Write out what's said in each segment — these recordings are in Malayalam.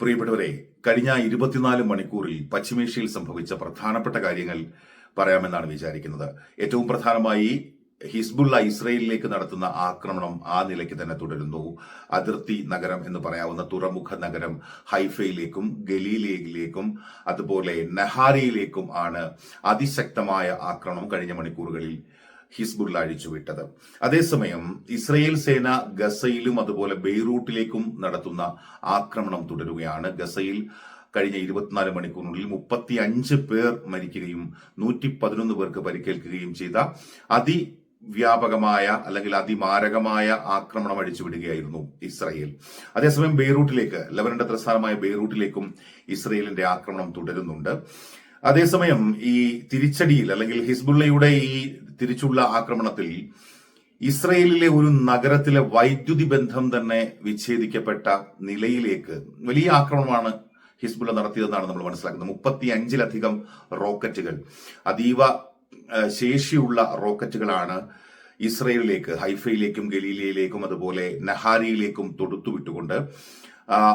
പ്രിയപ്പെട്ടവരെ കഴിഞ്ഞ ഇരുപത്തിനാല് മണിക്കൂറിൽ പശ്ചിമേഷ്യയിൽ സംഭവിച്ച പ്രധാനപ്പെട്ട കാര്യങ്ങൾ പറയാമെന്നാണ് വിചാരിക്കുന്നത്. ഏറ്റവും പ്രധാനമായി ഹിസ്ബുള്ള ഇസ്രയേലിലേക്ക് നടത്തുന്ന ആക്രമണം ആ നിലയ്ക്ക് തന്നെ തുടരുന്നു. അതിർത്തി നഗരം എന്ന് പറയാവുന്ന തുറമുഖ നഗരം ഹൈഫയിലേക്കും ഗലീലയിലേക്കും അതുപോലെ നെഹാരിയിലേക്കും ആണ് അതിശക്തമായ ആക്രമണം കഴിഞ്ഞ മണിക്കൂറുകളിൽ ഹിസ്ബുള്ള അഴിച്ചുവിട്ടത് അതേസമയം ഇസ്രയേൽ സേന ഗസയിലും അതുപോലെ ബെയ്റൂട്ടിലേക്കും നടത്തുന്ന ആക്രമണം തുടരുകയാണ്. ഗസയിൽ കഴിഞ്ഞ ഇരുപത്തിനാല് മണിക്കൂറിനുള്ളിൽ മുപ്പത്തി അഞ്ച് പേർ മരിക്കുകയും നൂറ്റി പതിനൊന്ന് പേർക്ക് പരിക്കേൽക്കുകയും ചെയ്ത അതി വ്യാപകമായ അല്ലെങ്കിൽ അതിമാരകമായ ആക്രമണം അഴിച്ചുവിടുകയായിരുന്നു ഇസ്രയേൽ. അതേസമയം ബെയ്റൂട്ടിലേക്ക് ലബനന്റെ തലസ്ഥാനമായ ബെയ്റൂട്ടിലേക്കും ഇസ്രയേലിന്റെ ആക്രമണം തുടരുന്നുണ്ട്. അതേസമയം ഈ തിരിച്ചടിയിൽ അല്ലെങ്കിൽ ഹിസ്ബുള്ളയുടെ ഈ തിരിച്ചുള്ള ആക്രമണത്തിൽ ഇസ്രയേലിലെ ഒരു നഗരത്തിലെ വൈദ്യുതി ബന്ധം തന്നെ വിച്ഛേദിക്കപ്പെട്ട നിലയിലേക്ക് വലിയ ആക്രമണമാണ് ഹിസ്ബുള്ള നടത്തിയതെന്നാണ് നമ്മൾ മനസ്സിലാക്കുന്നത്. മുപ്പത്തി അഞ്ചിലധികം റോക്കറ്റുകൾ അതീവ ശേഷിയുള്ള റോക്കറ്റുകളാണ് ഇസ്രയേലിലേക്ക് ഹൈഫയിലേക്കും ഗലീലയിലേക്കും അതുപോലെ നഹാരിയിലേക്കും തൊടുത്തുവിട്ടുകൊണ്ട്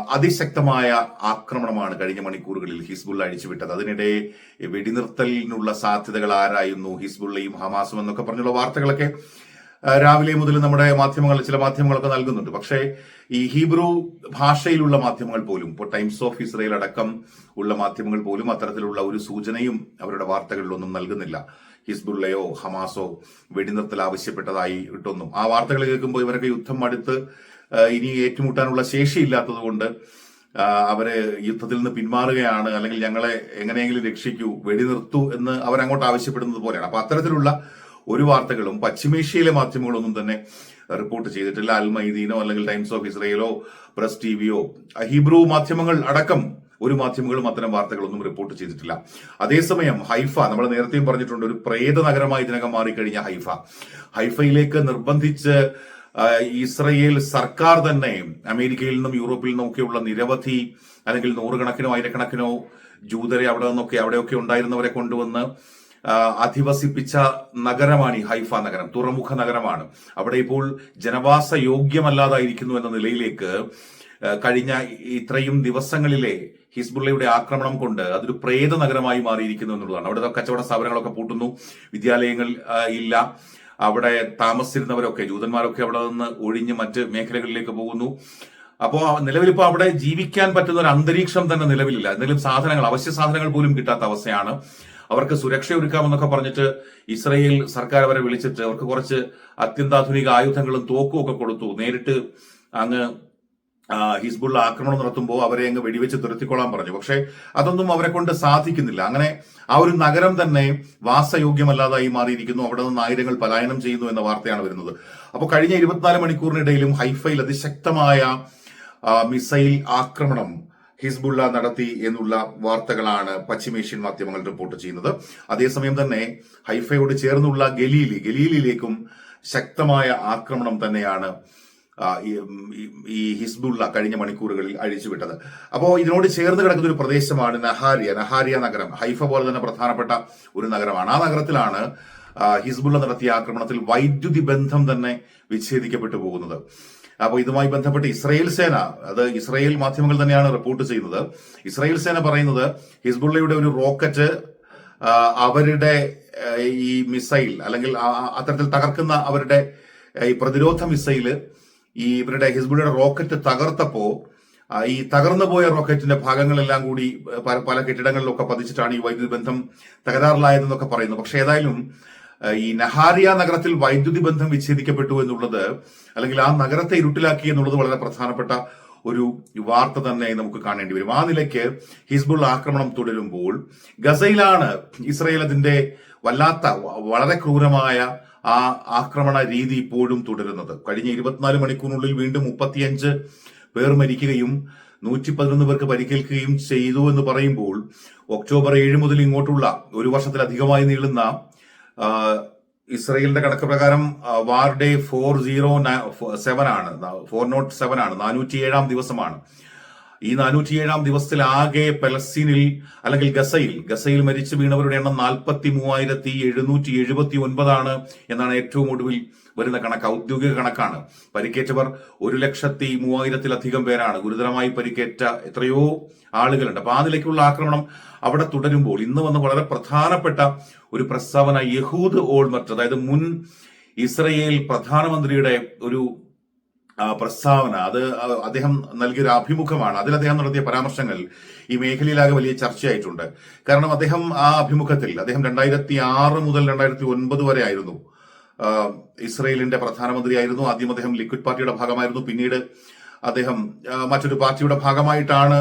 അതിശക്തമായ ആക്രമണമാണ് കഴിഞ്ഞ മണിക്കൂറുകളിൽ ഹിസ്ബുള്ള അഴിച്ചുവിട്ടത്. അതിനിടെ വെടിനിർത്തലിനുള്ള സാധ്യതകൾ ആരായിരുന്നു ഹിസ്ബുള്ളയും ഹമാസും എന്നൊക്കെ പറഞ്ഞുള്ള വാർത്തകളൊക്കെ രാവിലെ മുതൽ നമ്മുടെ മാധ്യമങ്ങൾ ചില മാധ്യമങ്ങളൊക്കെ നൽകുന്നുണ്ട്. പക്ഷേ ഈ ഹീബ്രു ഭാഷയിലുള്ള മാധ്യമങ്ങൾ പോലും ഇപ്പോൾ ടൈംസ് ഓഫ് ഇസ്രയേൽ അടക്കം ഉള്ള മാധ്യമങ്ങൾ പോലും അത്തരത്തിലുള്ള ഒരു സൂചനയും അവരുടെ വാർത്തകളിലൊന്നും നൽകുന്നില്ല. ഹിസ്ബുള്ളയോ ഹമാസോ വെടിനിർത്തൽ ആവശ്യപ്പെട്ടതായി ഇട്ടൊന്നും. ആ വാർത്തകൾ കേൾക്കുമ്പോൾ ഇവരൊക്കെ യുദ്ധം അടുത്ത് ഇനി ഏറ്റുമുട്ടാനുള്ള ശേഷിയില്ലാത്തത് കൊണ്ട് അവരെ യുദ്ധത്തിൽ നിന്ന് പിന്മാറുകയാണ് അല്ലെങ്കിൽ ഞങ്ങളെ എങ്ങനെയെങ്കിലും രക്ഷിക്കൂ വെടിനിർത്തൂ എന്ന് അവരങ്ങോട്ട് ആവശ്യപ്പെടുന്നത് പോലെയാണ്. അപ്പൊ അത്തരത്തിലുള്ള ഒരു വാർത്തകളും പശ്ചിമേഷ്യയിലെ മാധ്യമങ്ങളൊന്നും തന്നെ റിപ്പോർട്ട് ചെയ്തിട്ടില്ല. അൽ മൈദീനോ അല്ലെങ്കിൽ ടൈംസ് ഓഫ് ഇസ്രയേലോ പ്രസ് ടി വിയോ ഹീബ്രു മാധ്യമങ്ങൾ അടക്കം ഒരു മാധ്യമങ്ങളും അത്തരം വാർത്തകളൊന്നും റിപ്പോർട്ട് ചെയ്തിട്ടില്ല. അതേസമയം ഹൈഫ നമ്മൾ നേരത്തെയും പറഞ്ഞിട്ടുണ്ട് ഒരു പ്രേത നഗരമായി ഇതിനകം മാറിക്കഴിഞ്ഞ ഹൈഫ. ഹൈഫയിലേക്ക് നിർബന്ധിച്ച് ഇസ്രയേൽ സർക്കാർ തന്നെ അമേരിക്കയിൽ നിന്നും യൂറോപ്പിൽ നിന്നും ഒക്കെയുള്ള നിരവധി അല്ലെങ്കിൽ നൂറുകണക്കിനോ ആയിരക്കണക്കിനോ ജൂതരെ അവിടെ നിന്നൊക്കെ അവിടെയൊക്കെ ഉണ്ടായിരുന്നവരെ കൊണ്ടുവന്ന് അധിവസിപ്പിച്ച നഗരമാണ് ഈ ഹൈഫ നഗരം തുറമുഖ നഗരമാണ്. അവിടെ ഇപ്പോൾ ജനവാസ യോഗ്യമല്ലാതായിരിക്കുന്നു എന്ന നിലയിലേക്ക് കഴിഞ്ഞ ഇത്രയും ദിവസങ്ങളിലെ ഹിസ്ബുള്ളയുടെ ആക്രമണം കൊണ്ട് അതൊരു പ്രേത നഗരമായി മാറിയിരിക്കുന്നു എന്നുള്ളതാണ്. അവിടെ കച്ചവട സ്ഥാപനങ്ങളൊക്കെ പൂട്ടുന്നു വിദ്യാലയങ്ങൾ ഇല്ല. അവിടെ താമസിച്ചിരുന്നവരൊക്കെ ജൂതന്മാരൊക്കെ അവിടെ നിന്ന് ഒഴിഞ്ഞ് മറ്റ് മേഖലകളിലേക്ക് പോകുന്നു. അപ്പോൾ നിലവിലിപ്പോൾ അവിടെ ജീവിക്കാൻ പറ്റുന്ന ഒരു അന്തരീക്ഷം തന്നെ നിലവിലില്ല. എന്തെങ്കിലും സാധനങ്ങൾ അവശ്യ സാധനങ്ങൾ പോലും കിട്ടാത്ത അവസ്ഥയാണ്. അവർക്ക് സുരക്ഷ ഒരുക്കാമെന്നൊക്കെ പറഞ്ഞിട്ട് ഇസ്രയേൽ സർക്കാർ അവരെ വിളിച്ചിട്ട് അവർക്ക് കുറച്ച് അത്യന്താധുനിക ആയുധങ്ങളും തോക്കും ഒക്കെ കൊടുത്തു. നേരിട്ട് അങ്ങ് ഹിസ്ബുള്ള ആക്രമണം നടത്തുമ്പോൾ അവരെ അങ്ങ് വെടിവെച്ച് തുരത്തിക്കൊള്ളാൻ പറഞ്ഞു. പക്ഷെ അതൊന്നും അവരെ കൊണ്ട് സാധിക്കുന്നില്ല. അങ്ങനെ ആ ഒരു നഗരം തന്നെ വാസയോഗ്യമല്ലാതായി മാറിയിരിക്കുന്നു. അവിടെ നിന്ന് ആയിരങ്ങൾ പലായനം ചെയ്യുന്നു എന്ന വാർത്തയാണ് വരുന്നത്. അപ്പോൾ കഴിഞ്ഞ ഇരുപത്തിനാല് മണിക്കൂറിനിടയിലും ഹൈഫയിൽ അതിശക്തമായ മിസൈൽ ആക്രമണം ഹിസ്ബുള്ള നടത്തി എന്നുള്ള വാർത്തകളാണ് പശ്ചിമേഷ്യൻ മാധ്യമങ്ങൾ റിപ്പോർട്ട് ചെയ്യുന്നത്. അതേസമയം തന്നെ ഹൈഫയോട് ചേർന്നുള്ള ഗലീലി ഗലീലിയിലേക്കും ശക്തമായ ആക്രമണം തന്നെയാണ് ഈ- ഹിസ്ബുള്ള കഴിഞ്ഞ മണിക്കൂറുകളിൽ അഴിച്ചുവിട്ടത്. അപ്പോൾ ഇതിനോട് ചേർന്ന് കിടക്കുന്ന ഒരു പ്രദേശമാണ് നഹാരിയ. നഹാരിയ നഗരം ഹൈഫ പോലെ തന്നെ പ്രധാനപ്പെട്ട ഒരു നഗരമാണ്. ആ നഗരത്തിലാണ് ഹിസ്ബുള്ള നടത്തിയ ആക്രമണത്തിൽ വൈദ്യുതി ബന്ധം തന്നെ വിച്ഛേദിക്കപ്പെട്ടു പോകുന്നത്. അപ്പോൾ ഇതുമായി ബന്ധപ്പെട്ട് ഇസ്രയേൽ സേന അത് ഇസ്രയേൽ മാധ്യമങ്ങൾ തന്നെയാണ് റിപ്പോർട്ട് ചെയ്യുന്നത്. ഇസ്രയേൽ സേന പറയുന്നത് ഹിസ്ബുള്ളയുടെ ഒരു റോക്കറ്റ് അവരുടെ ഈ മിസൈൽ അല്ലെങ്കിൽ അത്തരത്തിൽ തകർക്കുന്ന അവരുടെ ഈ പ്രതിരോധ മിസൈൽ ഈ ഇവരുടെ ഹിസ്ബുള്ളയുടെ റോക്കറ്റ് തകർത്തപ്പോ ഈ തകർന്നു പോയ റോക്കറ്റിന്റെ ഭാഗങ്ങളെല്ലാം കൂടി പല പല കെട്ടിടങ്ങളിലൊക്കെ പതിച്ചിട്ടാണ് ഈ വൈദ്യുതി ബന്ധം തകരാറിലായതെന്നൊക്കെ പറയുന്നു. പക്ഷെ ഏതായാലും ഈ നഹാരിയ നഗരത്തിൽ വൈദ്യുതി ബന്ധം വിച്ഛേദിക്കപ്പെട്ടു എന്നുള്ളത് അല്ലെങ്കിൽ ആ നഗരത്തെ ഇരുട്ടിലാക്കി എന്നുള്ളത് വളരെ പ്രധാനപ്പെട്ട ഒരു വാർത്ത തന്നെ നമുക്ക് കാണേണ്ടി വരും. ആ നിലയ്ക്ക് ഹിസ്ബുൾ ആക്രമണം തുടരുമ്പോൾ ഗസയിലാണ് ഇസ്രയേൽ അതിന്റെ വല്ലാത്ത വളരെ ക്രൂരമായ ആ ആക്രമണ രീതി ഇപ്പോഴും തുടരുന്നത്. കഴിഞ്ഞ ഇരുപത്തിനാല് മണിക്കൂറിനുള്ളിൽ വീണ്ടും മുപ്പത്തിയഞ്ച് പേർ മരിക്കുകയും നൂറ്റി പതിനൊന്ന് പേർക്ക് പരിക്കേൽക്കുകയും ചെയ്തു എന്ന് പറയുമ്പോൾ ഒക്ടോബർ ഏഴ് മുതൽ ഇങ്ങോട്ടുള്ള ഒരു വർഷത്തിലധികമായി നീളുന്ന ഇസ്രയേലിന്റെ കണക്ക് പ്രകാരം war day four zero seven ആണ് ഫോർ നോട്ട് സെവൻ ആണ് നാനൂറ്റി ഏഴാം ദിവസമാണ്. ഈ നാനൂറ്റിയേഴാം ദിവസത്തിൽ ആകെ പലസ്തീനിൽ അല്ലെങ്കിൽ ഗസയിൽ ഗസയിൽ മരിച്ചു വീണവരുടെ എണ്ണം നാൽപ്പത്തി മൂവായിരത്തി എഴുന്നൂറ്റി എഴുപത്തി ഒൻപതാണ് എന്നാണ് ഏറ്റവും ഒടുവിൽ വരുന്ന കണക്ക് ഔദ്യോഗിക കണക്കാണ്. പരിക്കേറ്റവർ ഒരു ലക്ഷത്തി മൂവായിരത്തിലധികം പേരാണ്. ഗുരുതരമായി പരിക്കേറ്റ എത്രയോ ആളുകളുണ്ട്. അപ്പൊ ആ നിലയ്ക്കുള്ള ആക്രമണം അവിടെ തുടരുമ്പോൾ ഇന്ന് വന്ന് വളരെ പ്രധാനപ്പെട്ട ഒരു പ്രസ്താവന യഹൂദ് ഓൾമർട്ട് അതായത് മുൻ ഇസ്രയേൽ പ്രധാനമന്ത്രിയുടെ ഒരു പ്രസ്താവന. അത് അദ്ദേഹം നൽകിയൊരു അഭിമുഖമാണ്. അതിൽ അദ്ദേഹം നടത്തിയ പരാമർശങ്ങൾ ഈ മേഖലയിലാകെ വലിയ ചർച്ചയായിട്ടുണ്ട്. കാരണം അദ്ദേഹം ആ അഭിമുഖത്തിൽ അദ്ദേഹം രണ്ടായിരത്തി ആറ് മുതൽ രണ്ടായിരത്തി ഒൻപത് വരെ ആയിരുന്നു ഇസ്രയേലിന്റെ പ്രധാനമന്ത്രിയായിരുന്നു. ആദ്യം അദ്ദേഹം ലിക്വിഡ് പാർട്ടിയുടെ ഭാഗമായിരുന്നു. പിന്നീട് അദ്ദേഹം മറ്റൊരു പാർട്ടിയുടെ ഭാഗമായിട്ടാണ്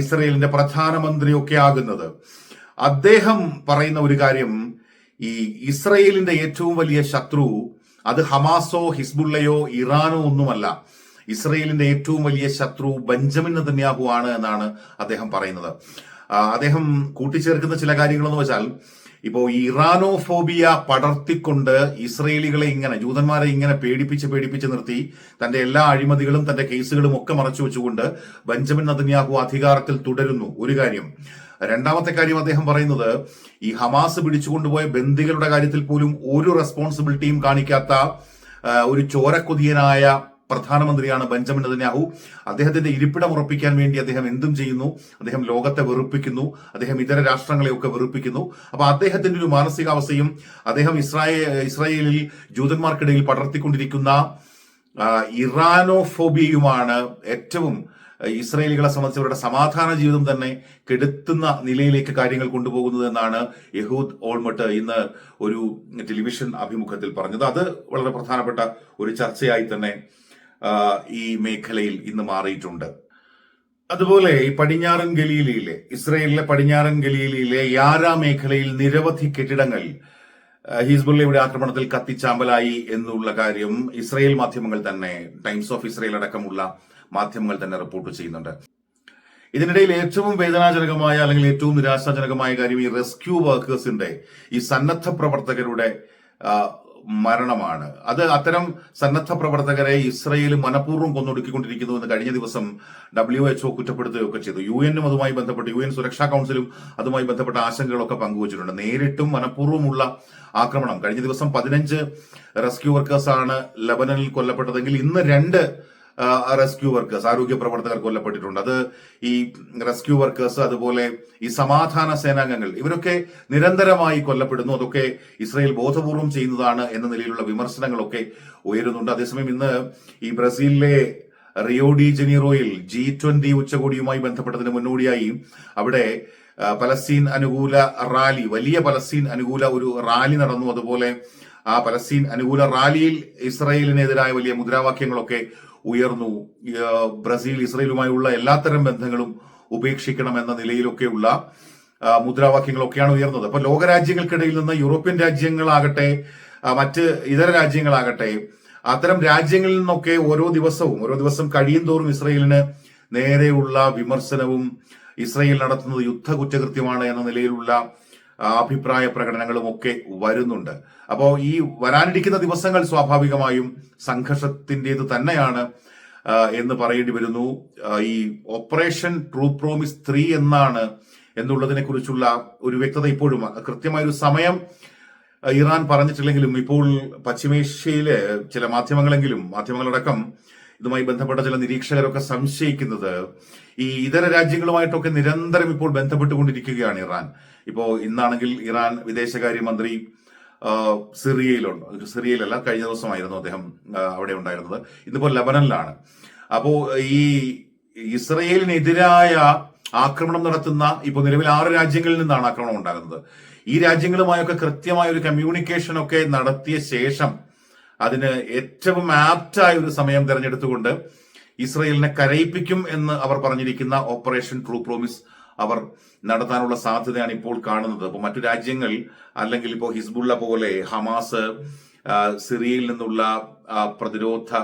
ഇസ്രയേലിന്റെ പ്രധാനമന്ത്രിയൊക്കെ ആകുന്നത്. അദ്ദേഹം പറയുന്ന ഒരു കാര്യം ഈ ഇസ്രയേലിന്റെ ഏറ്റവും വലിയ ശത്രു അത് ഹമാസോ ഹിസ്ബുള്ളയോ ഇറാനോ ഒന്നുമല്ല. ഇസ്രയേലിന്റെ ഏറ്റവും വലിയ ശത്രു ബെഞ്ചമിൻ നദന്യാഹു ആണ് എന്നാണ് അദ്ദേഹം പറയുന്നത്. അദ്ദേഹം കൂട്ടിച്ചേർക്കുന്ന ചില കാര്യങ്ങളെന്ന് വെച്ചാൽ ഇപ്പോ ഈ ഇറാനോഫോബിയ പടർത്തിക്കൊണ്ട് ഇസ്രയേലികളെ ഇങ്ങനെ ജൂതന്മാരെ ഇങ്ങനെ പേടിപ്പിച്ച് പേടിപ്പിച്ച് നിർത്തി തന്റെ എല്ലാ അഴിമതികളും തന്റെ കേസുകളും ഒക്കെ മറച്ചു വെച്ചുകൊണ്ട് ബെഞ്ചമിൻ നദന്യാഹു അധികാരത്തിൽ തുടരുന്നു. ഒരു കാര്യം രണ്ടാമത്തെ കാര്യം അദ്ദേഹം പറയുന്നത് ഈ ഹമാസ് പിടിച്ചുകൊണ്ടുപോയ ബന്ദികളുടെ കാര്യത്തിൽ പോലും ഒരു റെസ്പോൺസിബിലിറ്റിയും കാണിക്കാത്ത ഒരു ചോരക്കൊതിയനായ പ്രധാനമന്ത്രിയാണ് ബെഞ്ചമിൻ നെതന്യാഹു. അദ്ദേഹത്തിന്റെ ഇരിപ്പിടം ഉറപ്പിക്കാൻ വേണ്ടി അദ്ദേഹം എന്തും ചെയ്യുന്നു. അദ്ദേഹം ലോകത്തെ വെറുപ്പിക്കുന്നു. അദ്ദേഹം ഇതര രാഷ്ട്രങ്ങളെയൊക്കെ വെറുപ്പിക്കുന്നു. അപ്പൊ അദ്ദേഹത്തിന്റെ ഒരു മാനസികാവസ്ഥയും അദ്ദേഹം ഇസ്രായേ ഇസ്രായേലിൽ ജൂതന്മാർക്കിടയിൽ പടർത്തിക്കൊണ്ടിരിക്കുന്ന ഇറാനോഫോബിയയുമാണ് ഏറ്റവും ഇസ്രായേലികളെ സംബന്ധിച്ച് അവരുടെ സമാധാന ജീവിതം തന്നെ കെടുത്തുന്ന നിലയിലേക്ക് കാര്യങ്ങൾ കൊണ്ടുപോകുന്നത് എന്നാണ് യഹൂദ് ഓൾമട്ട് ഇന്ന് ഒരു ടെലിവിഷൻ അഭിമുഖത്തിൽ പറഞ്ഞത്. അത് വളരെ പ്രധാനപ്പെട്ട ഒരു ചർച്ചയായി തന്നെ ഈ മേഖലയിൽ ഇന്ന് മാറിയിട്ടുണ്ട്. അതുപോലെ ഈ പടിഞ്ഞാറൻ ഗലീലിയിലെ ഇസ്രയേലിലെ പടിഞ്ഞാറൻ ഗലീലിയിലെ യാര മേഖലയിൽ നിരവധി കെട്ടിടങ്ങൾ ഹിസ്ബുള്ളയുടെ ആക്രമണത്തിൽ കത്തിച്ചാമ്പലായി എന്നുള്ള കാര്യം ഇസ്രയേൽ മാധ്യമങ്ങൾ തന്നെ ടൈംസ് ഓഫ് ഇസ്രയേൽ അടക്കമുള്ള മാധ്യമങ്ങൾ തന്നെ റിപ്പോർട്ട് ചെയ്യുന്നുണ്ട്. ഇതിനിടയിൽ ഏറ്റവും വേദനാജനകമായ അല്ലെങ്കിൽ ഏറ്റവും നിരാശാജനകമായ കാര്യം ഈ റെസ്ക്യൂ വർക്കേഴ്സിന്റെ ഈ സന്നദ്ധ പ്രവർത്തകരുടെ മരണമാണ്. അത് അത്തരം സന്നദ്ധ പ്രവർത്തകരെ ഇസ്രയേൽ മനഃപൂർവം കൊന്നൊടുക്കിക്കൊണ്ടിരിക്കുന്നു എന്ന് കഴിഞ്ഞ ദിവസം ഡബ്ല്യു എച്ച്ഒ കുറ്റപ്പെടുത്തുകയൊക്കെ ചെയ്തു. യു എനും അതുമായി ബന്ധപ്പെട്ട് യു എൻ സുരക്ഷാ കൗൺസിലും അതുമായി ബന്ധപ്പെട്ട ആശങ്കകളൊക്കെ പങ്കുവച്ചിട്ടുണ്ട്. നേരിട്ടും മനഃപൂർവമുള്ള ആക്രമണം. കഴിഞ്ഞ ദിവസം പതിനഞ്ച് റെസ്ക്യൂ വർക്കേഴ്സാണ് ലബനനിൽ കൊല്ലപ്പെട്ടതെങ്കിൽ ഇന്ന് രണ്ട് റെസ്ക്യൂ വർക്കേഴ്സ് ആരോഗ്യ പ്രവർത്തകർ കൊല്ലപ്പെട്ടിട്ടുണ്ട്. അത് ഈ റെസ്ക്യൂ വർക്കേഴ്സ് അതുപോലെ ഈ സമാധാന സേനാംഗങ്ങൾ ഇവരൊക്കെ നിരന്തരമായി കൊല്ലപ്പെടുന്നു. അതൊക്കെ ഇസ്രയേൽ ബോധപൂർവം ചെയ്യുന്നതാണ് എന്ന നിലയിലുള്ള വിമർശനങ്ങളൊക്കെ ഉയരുന്നുണ്ട്. അതേസമയം ഇന്ന് ഈ ബ്രസീലിലെ റിയോ ഡി ജനീറോയിൽ ജി ട്വന്റി ഉച്ചകോടിയുമായി ബന്ധപ്പെട്ടതിന് മുന്നോടിയായി അവിടെ പലസ്തീൻ അനുകൂല റാലി വലിയ പലസ്തീൻ അനുകൂല ഒരു റാലി നടന്നു. അതുപോലെ ആ പലസ്തീൻ അനുകൂല റാലിയിൽ ഇസ്രയേലിനെതിരായ വലിയ മുദ്രാവാക്യങ്ങളൊക്കെ ഉയർന്നു. ബ്രസീൽ ഇസ്രയേലുമായുള്ള എല്ലാത്തരം ബന്ധങ്ങളും ഉപേക്ഷിക്കണം എന്ന നിലയിലൊക്കെയുള്ള മുദ്രാവാക്യങ്ങളൊക്കെയാണ് ഉയർന്നത്. അപ്പൊ ലോകരാജ്യങ്ങൾക്കിടയിൽ നിന്ന് യൂറോപ്യൻ രാജ്യങ്ങളാകട്ടെ മറ്റ് ഇതര രാജ്യങ്ങളാകട്ടെ അത്തരം രാജ്യങ്ങളിൽ നിന്നൊക്കെ ഓരോ ദിവസവും ഓരോ ദിവസം കഴിയും തോറും ഇസ്രയേലിന് നേരെയുള്ള വിമർശനവും ഇസ്രയേൽ നടത്തുന്നത് യുദ്ധ കുറ്റകൃത്യമാണ് എന്ന നിലയിലുള്ള അഭിപ്രായ പ്രകടനങ്ങളും ഒക്കെ വരുന്നുണ്ട്. അപ്പോൾ ഈ വരാനിരിക്കുന്ന ദിവസങ്ങൾ സ്വാഭാവികമായും സംഘർഷത്തിന്റെത് തന്നെയാണ് എന്ന് പറയേണ്ടി വരുന്നു. ഈ ഓപ്പറേഷൻ ട്രൂ പ്രോമിസ് ത്രീ എന്നാണ് എന്നുള്ളതിനെ കുറിച്ചുള്ള ഒരു വ്യക്തത ഇപ്പോഴും കൃത്യമായ ഒരു സമയം ഇറാൻ പറഞ്ഞിട്ടില്ലെങ്കിലും ഇപ്പോൾ പശ്ചിമേഷ്യയിലെ ചില മാധ്യമങ്ങളെങ്കിലും മാധ്യമങ്ങളടക്കം ഇതുമായി ബന്ധപ്പെട്ട ചില നിരീക്ഷകരൊക്കെ സംശയിക്കുന്നത് ഈ ഇതര രാജ്യങ്ങളുമായിട്ടൊക്കെ നിരന്തരം ഇപ്പോൾ ബന്ധപ്പെട്ടുകൊണ്ടിരിക്കുകയാണ് ഇറാൻ. ഇപ്പോൾ ഇന്നാണെങ്കിൽ ഇറാൻ വിദേശകാര്യമന്ത്രി സിറിയയിലുണ്ട്. സിറിയയിലല്ല കഴിഞ്ഞ ദിവസമായിരുന്നു അദ്ദേഹം അവിടെ ഉണ്ടായിരുന്നത്. ഇന്നിപ്പോൾ ലബനനിലാണ്. അപ്പോൾ ഈ ഇസ്രയേലിനെതിരായ ആക്രമണം നടത്തുന്ന ഇപ്പോൾ നിലവിൽ ആറ് രാജ്യങ്ങളിൽ നിന്നാണ് ആക്രമണം ഉണ്ടാകുന്നത്. ഈ രാജ്യങ്ങളുമായൊക്കെ കൃത്യമായ ഒരു കമ്മ്യൂണിക്കേഷൻ ഒക്കെ നടത്തിയ ശേഷം അതിന് ഏറ്റവും ആപ്റ്റായ ഒരു സമയം തിരഞ്ഞെടുത്തുകൊണ്ട് ഇസ്രയേലിനെ കരയിപ്പിക്കും എന്ന് അവർ പറഞ്ഞിരിക്കുന്ന ഓപ്പറേഷൻ ട്രൂ പ്രോമിസ് അവർ നടത്താനുള്ള സാധ്യതയാണ് ഇപ്പോൾ കാണുന്നത്. അപ്പോൾ മറ്റു രാജ്യങ്ങൾ അല്ലെങ്കിൽ ഇപ്പോൾ ഹിസ്ബുള്ള പോലെ ഹമാസ് സിറിയയിൽ നിന്നുള്ള പ്രതിരോധ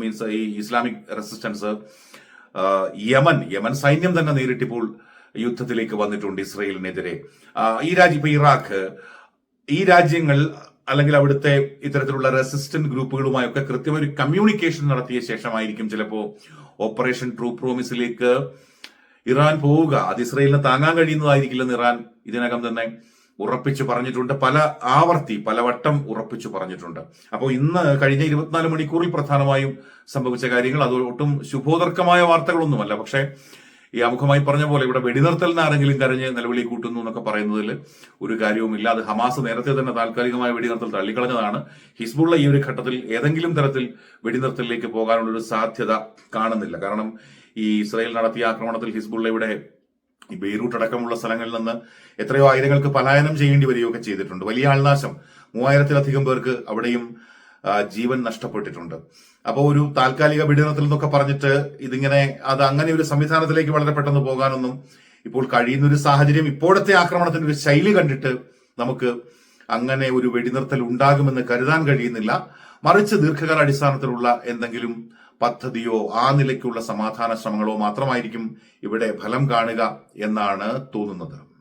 മീൻസ് ഈ ഇസ്ലാമിക് റെസിസ്റ്റൻസ് യമൻ യമൻ സൈന്യം തന്നെ നേരിട്ടിപ്പോൾ യുദ്ധത്തിലേക്ക് വന്നിട്ടുണ്ട് ഇസ്രയേലിനെതിരെ. ഈ രാജ്യം ഇപ്പൊ ഇറാഖ് ഈ രാജ്യങ്ങൾ അല്ലെങ്കിൽ അവിടുത്തെ ഇത്തരത്തിലുള്ള റെസിസ്റ്റന്റ് ഗ്രൂപ്പുകളുമായൊക്കെ കൃത്യമായ ഒരു കമ്മ്യൂണിക്കേഷൻ നടത്തിയ ശേഷമായിരിക്കും ചിലപ്പോ ഓപ്പറേഷൻ ട്രൂ പ്രോമിസിലേക്ക് ഇറാൻ പോവുക. അത് ഇസ്രയേലിന് താങ്ങാൻ കഴിയുന്നതായിരിക്കില്ലെന്ന് ഇറാൻ ഇതിനകം തന്നെ ഉറപ്പിച്ചു പറഞ്ഞിട്ടുണ്ട്. പല ആവർത്തി പലവട്ടം ഉറപ്പിച്ചു പറഞ്ഞിട്ടുണ്ട്. അപ്പോൾ ഇന്ന് കഴിഞ്ഞ ഇരുപത്തിനാല് മണിക്കൂറിൽ പ്രധാനമായും സംഭവിച്ച കാര്യങ്ങൾ അത് ഒട്ടും ശുഭോദർക്കമായ വാർത്തകളൊന്നുമല്ല. പക്ഷേ ഈ ആമുഖമായി പറഞ്ഞ പോലെ ഇവിടെ വെടിനിർത്തലിന് ആരെങ്കിലും കരഞ്ഞ് നിലവിളി കൂട്ടുന്നു എന്നൊക്കെ പറയുന്നതിൽ ഒരു കാര്യവുമില്ല. അത് ഹമാസ് നേരത്തെ തന്നെ താൽക്കാലികമായ വെടിനിർത്തൽ തള്ളിക്കളഞ്ഞതാണ്. ഹിസ്ബുള്ള ഈ ഒരു ഘട്ടത്തിൽ ഏതെങ്കിലും തരത്തിൽ വെടിനിർത്തലിലേക്ക് പോകാനുള്ള ഒരു സാധ്യത കാണുന്നില്ല. കാരണം ഈ ഇസ്രയേൽ നടത്തിയ ആക്രമണത്തിൽ ഹിസ്ബുള്ളയുടെ ഈ ബെയ്റൂട്ട് അടക്കമുള്ള സ്ഥലങ്ങളിൽ നിന്ന് എത്രയോ ആയിരങ്ങൾക്ക് പലായനം ചെയ്യേണ്ടി വരികയൊക്കെ ചെയ്തിട്ടുണ്ട്. വലിയ ആൾനാശം. മൂവായിരത്തിലധികം പേർക്ക് അവിടെയും ജീവൻ നഷ്ടപ്പെട്ടിട്ടുണ്ട്. അപ്പോൾ ഒരു താൽക്കാലിക വെടിനിർത്തൽ നിന്നൊക്കെ പറഞ്ഞിട്ട് ഇതിങ്ങനെ അത് അങ്ങനെ ഒരു സംവിധാനത്തിലേക്ക് വളരെ പെട്ടെന്ന് പോകാനൊന്നും ഇപ്പോൾ കഴിയുന്ന ഒരു സാഹചര്യം ഇപ്പോഴത്തെ ആക്രമണത്തിന്റെ ഒരു ശൈലി കണ്ടിട്ട് നമുക്ക് അങ്ങനെ ഒരു വെടിനിർത്തൽ ഉണ്ടാകുമെന്ന് കരുതാൻ കഴിയുന്നില്ല. മറിച്ച് ദീർഘകാല അടിസ്ഥാനത്തിലുള്ള എന്തെങ്കിലും പദ്ധതിയോ ആ നിലയ്ക്കുള്ള സമാധാന ശ്രമങ്ങളോ മാത്രമായിരിക്കും ഇവിടെ ഫലം കാണുക എന്നാണ് തോന്നുന്നത്.